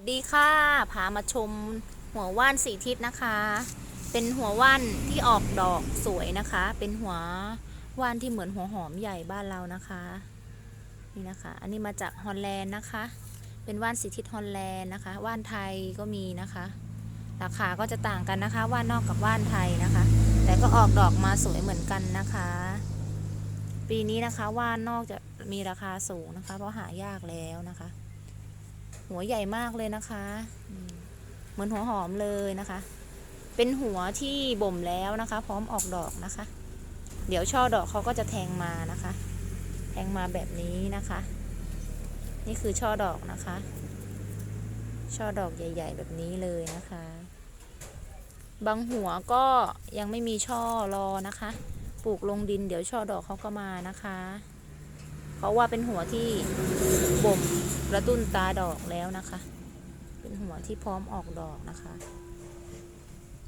วัสดีค่ะ พามาชมหัวว่านสีทิศนะคะ เป็นหัวว่านที่ออกดอกสวยนะคะ เป็นหัวว่านที่เหมือนหัวหอมใหญ่บ้านเรานะคะ นี่นะคะ อันนี้มาจากฮอลแลนด์นะคะ เป็นว่านสีทิศฮอลแลนด์นะคะ ว่านไทยก็มีนะคะ ราคาก็จะต่างกันนะคะ ว่านนอกกับว่านไทยนะคะ แต่ก็ออกดอกมาสวยเหมือนกันนะคะ ปีนี้นะคะว่านนอกจะมีราคาสูงนะคะ เพราะหายากแล้วนะคะ หัวใหญ่มากเลยนะคะ เหมือนหัวหอมเลยนะคะ เป็นหัวที่บ่มแล้วนะคะ พร้อมออกดอกนะคะ เดี๋ยวช่อดอกเขาก็จะแทงมานะคะ แทงมาแบบนี้นะคะ นี่คือช่อดอกนะคะ ช่อดอกใหญ่ ๆ แบบนี้เลยนะคะ บางหัวก็ยังไม่มีช่อรอนะคะ ปลูกลงดินเดี๋ยวช่อดอกเขาก็มานะคะ เพราะว่าเป็นหัวที่บ่มกระตุ้นตาดอกแล้วนะคะ เป็นหัวที่พร้อมออกดอกนะคะ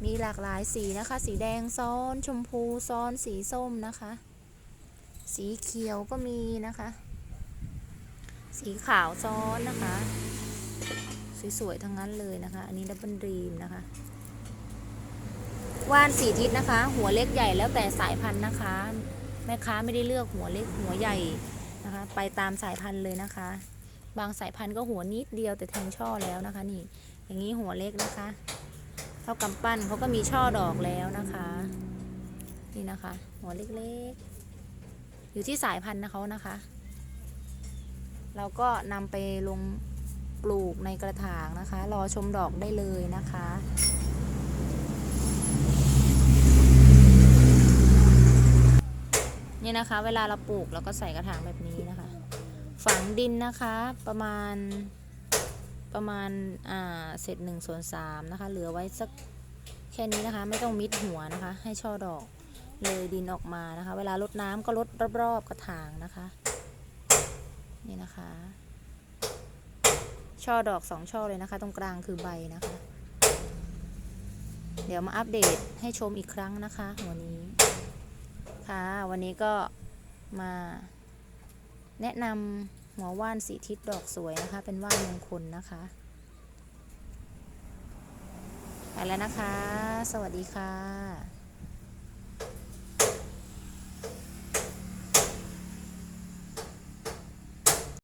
มีหลากหลายสีนะคะ สีแดงซ้อน ชมพูซ้อน สีส้มนะคะ สีเขียวก็มีนะคะ สีขาวซ้อนนะคะ สวยๆทั้งนั้นเลยนะคะ อันนี้ดับเบิลดรีมนะคะว่านสีทิศนะคะ หัวเล็กใหญ่แล้วแต่สายพันธุ์นะคะ แม่ค้าไม่ได้เลือกหัวเล็กหัวใหญ่ นะคะ ไปตามสายพันธุ์เลยนะคะ บางสายพันธุ์ก็หัวนิดเดียวแต่แทงช่อแล้วนะคะนี่ อย่างนี้หัวเล็กนะคะ เท่ากำปั้นเขาก็มีช่อดอกแล้วนะคะ นี่นะคะ หัวเล็กๆ อยู่ที่สายพันธุ์นะเขานะคะ เราก็นำไปลงปลูกในกระถางนะคะ รอชมดอกได้เลยนะคะนี่นะคะ เวลาเราปลูกเราก็ใส่กระถางแบบนี้ ฝังดินนะคะประมาณประมาณอ่าเศษหนึ่งส่วนสามนะคะ เหลือไว้สักแค่นี้นะคะ ไม่ต้องมิดหัวนะคะ ให้ช่อดอกเลยดินออกมานะคะ เวลารดน้ำก็รดรอบๆกระถางนะคะ นี่นะคะ ช่อดอกสองช่อเลยนะคะ ตรงกลางคือใบนะคะ เดี๋ยวมาอัปเดตให้ชมอีกครั้งนะคะหัวนี้ ค่ะ วันนี้ก็มาแนะนำ หมวว่านสีทิศดอกสวยนะคะ เป็นว่านมงคลนะคะไปแล้วนะคะ สวัสดีค่ะ